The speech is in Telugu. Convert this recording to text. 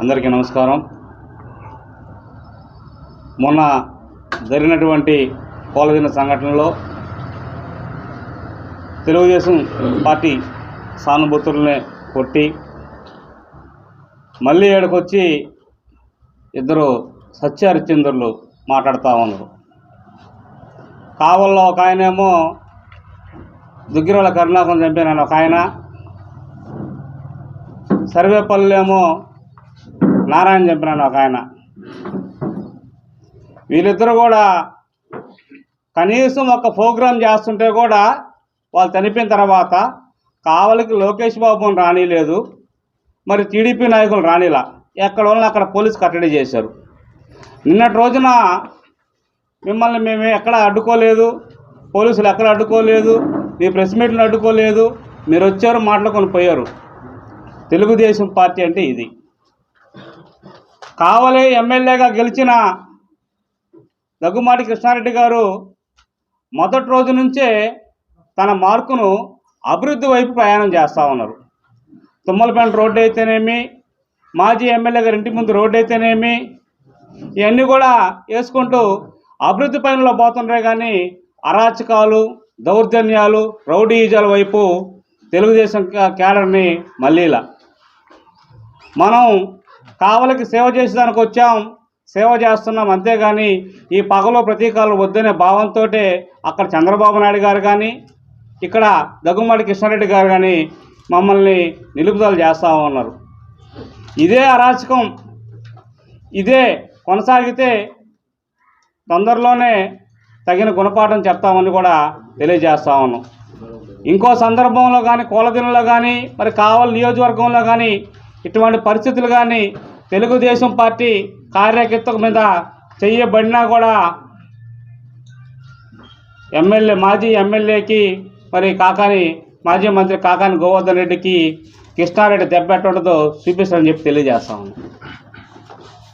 అందరికీ నమస్కారం. మొన్న జరిగినటువంటి కోలదిన సంఘటనలో తెలుగుదేశం పార్టీ సానుభూతుల్ని కొట్టి మళ్ళీ ఏడకొచ్చి ఇద్దరు సత్యహరిచంద్రులు మాట్లాడుతూ ఉన్నారు. కావల్లో ఒక ఆయనేమో దుగ్గిరాల కరుణాకం చంపానని ఒక ఆయన సర్వేపల్లిలో నారాయణ చెప్పినాడు ఒక ఆయన. వీళ్ళిద్దరు కూడా కనీసం ఒక ప్రోగ్రాం చేస్తుంటే కూడా వాళ్ళు చనిపోయిన తర్వాత కావలికి లోకేష్ బాబుని రానిలేదు. మరి టీడీపీ నాయకులు రానిలా. ఎక్కడ వాళ్ళని అక్కడ పోలీసు కట్టడి చేశారు. నిన్నటి రోజున మిమ్మల్ని మేము ఎక్కడ అడ్డుకోలేదు. పోలీసులు ఎక్కడ అడ్డుకోలేదు. మీ ప్రెస్ మీట్లు అడ్డుకోలేదు. మీరు వచ్చారు మాట్లాడుకొని పోయారు. తెలుగుదేశం పార్టీ అంటే ఇది. కావలి ఎమ్మెల్యేగా గెలిచిన దగ్గుమాటి కృష్ణారెడ్డి గారు మొదటి రోజు నుంచే తన మార్కును అభివృద్ధి వైపు ప్రయాణం చేస్తూ ఉన్నారు. తుమ్మలపేట రోడ్డు అయితేనేమి మాజీ ఎమ్మెల్యే గారి ఇంటి ముందు రోడ్డు అయితేనేమి ఇవన్నీ కూడా వేసుకుంటూ అభివృద్ధి పనుల్లో పోతుండే కానీ అరాచకాలు దౌర్జన్యాలు రౌడీజాల వైపు తెలుగుదేశం క్యాడర్ని మళ్ళీలా మనం కావలికి సేవ చేసేదానికి వచ్చాం సేవ చేస్తున్నాం అంతేగాని ఈ పగలో ప్రతీకాలు వద్దనే భావంతో అక్కడ చంద్రబాబు నాయుడు గారు కానీ ఇక్కడ దగ్గుమాటి కృష్ణారెడ్డి గారు కానీ మమ్మల్ని నిలుపుదల చేస్తూ ఉన్నారు. ఇదే అరాచకం. ఇదే కొనసాగితే తొందరలోనే తగిన గుణపాఠం చెప్తామని కూడా తెలియజేస్తా ఉన్నాం. ఇంకో సందర్భంలో కానీ కోలదినలో కానీ మరి కావలి నియోజకవర్గంలో కానీ ఇటువంటి పరిస్థితులు కానీ తెలుగుదేశం పార్టీ కార్యకర్తల మీద చేయబడినా కూడా ఎమ్మెల్యే మాజీ ఎమ్మెల్యేకి మరి కాకాని మాజీ మంత్రి కాకాని గోవర్ధన్ రెడ్డికి కృష్ణారెడ్డి దెబ్బెట్టుండదో చూపిస్తారని చెప్పి తెలియజేస్తా